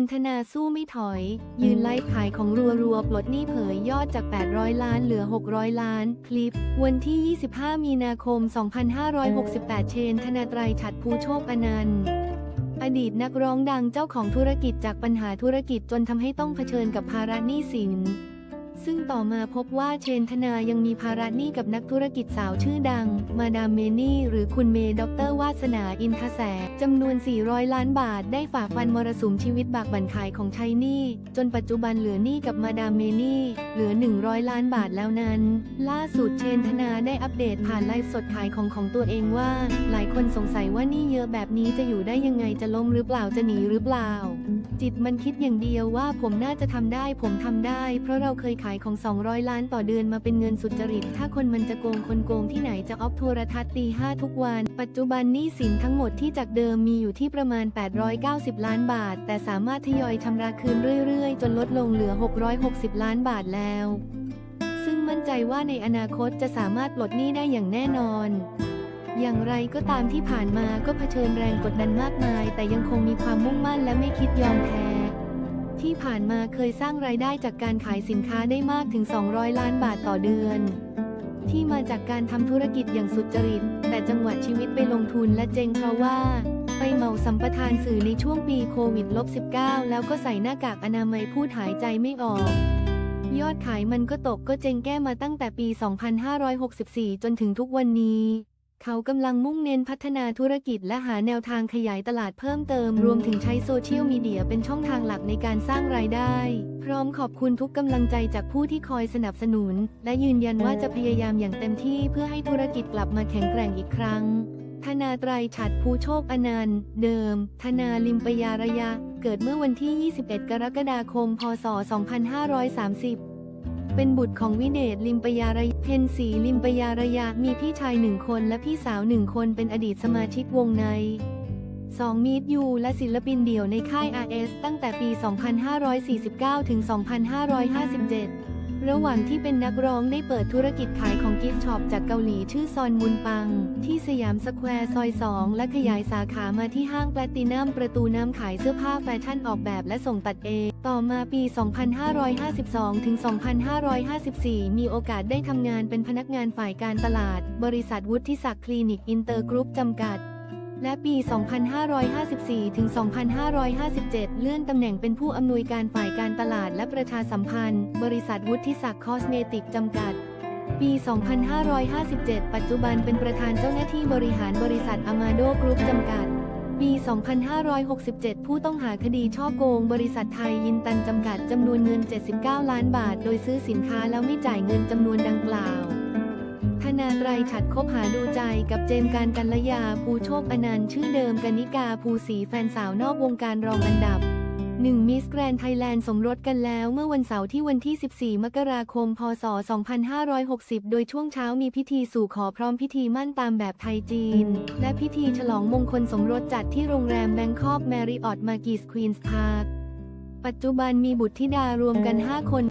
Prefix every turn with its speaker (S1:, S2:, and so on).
S1: นธนาสู้ไม่ถอย ยืนไล่ขายของรัวๆ ปลดหนี้เผยยอดจาก 800 ล้านเหลือ 600 ล้าน คลิป วันที่ 25 มีนาคม 2568 เชนธนาไตรฉัดภูโชคอนันต์อดีตนักร้องดังเจ้าของธุรกิจจากปัญหาธุรกิจจนทำให้ต้องเผชิญกับภาระหนี้สิน ซึ่งต่อมาพบว่าเชนธนายังมีภาระหนี้กับนักธุรกิจสาวชื่อดัง มาดามเมนี่ หรือคุณเมย์ดรวาสนาอินทแสจำนวน 400 ล้านบาท ได้ฝ่าฟันมรสุมชีวิตบากบั่นขายของใช้หนี้ จนปัจจุบันเหลือหนี้กับมาดามเมนี่ เหลือ 100 ล้านบาทแล้วนั้น ล่าสุดเชนธนาได้อัปเดตผ่านไลฟ์สดขายของของตัวเองว่า หลายคนสงสัยว่าหนี่เยอะแบบนี้จะอยู่ได้ยังไงจะล้มหรือเปล่าจะหนีหรือเปล่า จิตมันคิดอย่างเดียวว่าผมน่าจะทำได้ ผมทำได้ เพราะเราเคยขายของ 200 ล้านต่อเดือนมาเป็นเงินสุจริต ถ้าคนมันจะโกงคนโกงที่ไหนจะออฟโทรทัศน์ตีห้าทุกวัน ปัจจุบันหนี้สินทั้งหมดที่จากเดิมมีอยู่ที่ประมาณ 890 ล้านบาท แต่สามารถทยอยชำระคืนเรื่อยๆ จนลดลงเหลือ 660 ล้านบาทแล้ว ซึ่งมั่นใจว่าในอนาคตจะสามารถปลดหนี้ได้อย่างแน่นอน อย่างไรก็ตามที่ผ่านมาก็เผชิญแรงกดดันมากมาย แต่ยังคงมีความมุ่งมั่นและไม่คิดยอมแพ้ ที่ผ่านมาเคยสร้างรายได้จากการขายสินค้าได้มากถึง 200 ล้านบาทต่อเดือน ที่มาจากการทำธุรกิจอย่างสุจริต แต่จังหวะชีวิตไปลงทุนและเจงเพราะว่า ไปเหมาสัมปทานสื่อในช่วงปีโควิดลบ19แล้วก็ใส่หน้ากากอนามัยพูดหายใจไม่ออกยอดขายมันก็ตกก็เจงแก้มาตั้งแต่ปี 2564 จนถึงทุกวันนี้ เขากำลังมุ่งเน้นพัฒนาธุรกิจและหาแนวทางขยายตลาดเพิ่มเติม รวมถึงใช้โซเชียลมีเดียเป็นช่องทางหลักในการสร้างรายได้ พร้อมขอบคุณทุกกำลังใจจากผู้ที่คอยสนับสนุน และยืนยันว่าจะพยายามอย่างเต็มที่เพื่อให้ธุรกิจกลับมาแข็งแกร่งอีกครั้ง ธนาไตรฉัตรภูโชคอนันต์ เดิม ธนาลิมปยาระยะ เกิดเมื่อวันที่ 21 กรกฎาคม พศ 2530 เป็นบุตรของวิเดชลิมปยารยเพนสีลิมปยารยามีพี่ชายหนึ่งคนและพี่สาวหนึ่งคนเป็นอดีตสมาชิกวงใน2มีดยูและศิลปินเดี่ยวในค่าย RS ตั้งแต่ปี 2549 ถึง 2557 ระหว่างที่เป็นนักร้องได้เปิดธุรกิจขายของกิฟต์ช็อปจากเกาหลีชื่อซอนมุนปัง ที่สยามสแควร์ซอย 2 และขยายสาขามาที่ห้างแปลตินัมประตูน้ำขายเสื้อผ้าแฟชั่นออกแบบและส่งตัดเอง ต่อมาปี 2552 ถึง 2554 มีโอกาสได้ทำงานเป็นพนักงานฝ่ายการตลาด บริษัทวุฒิศักดิ์คลินิกอินเตอร์กรุ๊ปจำกัด และปี 2554 ถึง 2557 เลื่อนตำแหน่งเป็นผู้อำนวยการฝ่ายการตลาดและประชาสัมพันธ์ บริษัทวุฒิศักดิ์คอสเมติกจำกัด ปี 2557 ปัจจุบันเป็นประธานเจ้าหน้าที่บริหารบริษัทอามาโดกรุ๊ปจำกัด ปี 2567 ผู้ต้องหาคดีช่อโกง บริษัทไทยยินตันจำกัดจำนวนเงิน 79 ล้านบาท โดยซื้อสินค้าแล้วไม่จ่ายเงินจำนวนดังกล่าว นาไตรฉัดคบหาดูใจกับเจมการกัลยาภูโชคอนันต์ชื่อเดิมกนิกาภูศรีแฟนสาวนอกวงการรองอันดับ1มิสแกรนไทยแลนด์สมรสกันแล้วเมื่อวันเสาร์ที่วันที่ 14 มกราคม พศ 2560 โดยช่วงเช้ามีพิธีสู่ขอพร้อมพิธีมั่นตามแบบไทยจีน และพิธีฉลองมงคลสมรสจัดที่โรงแรมแบงคอกแมริออตมากีสควีนส์พาร์คปัจจุบันมีบุตรธิดารวมกัน 5 คน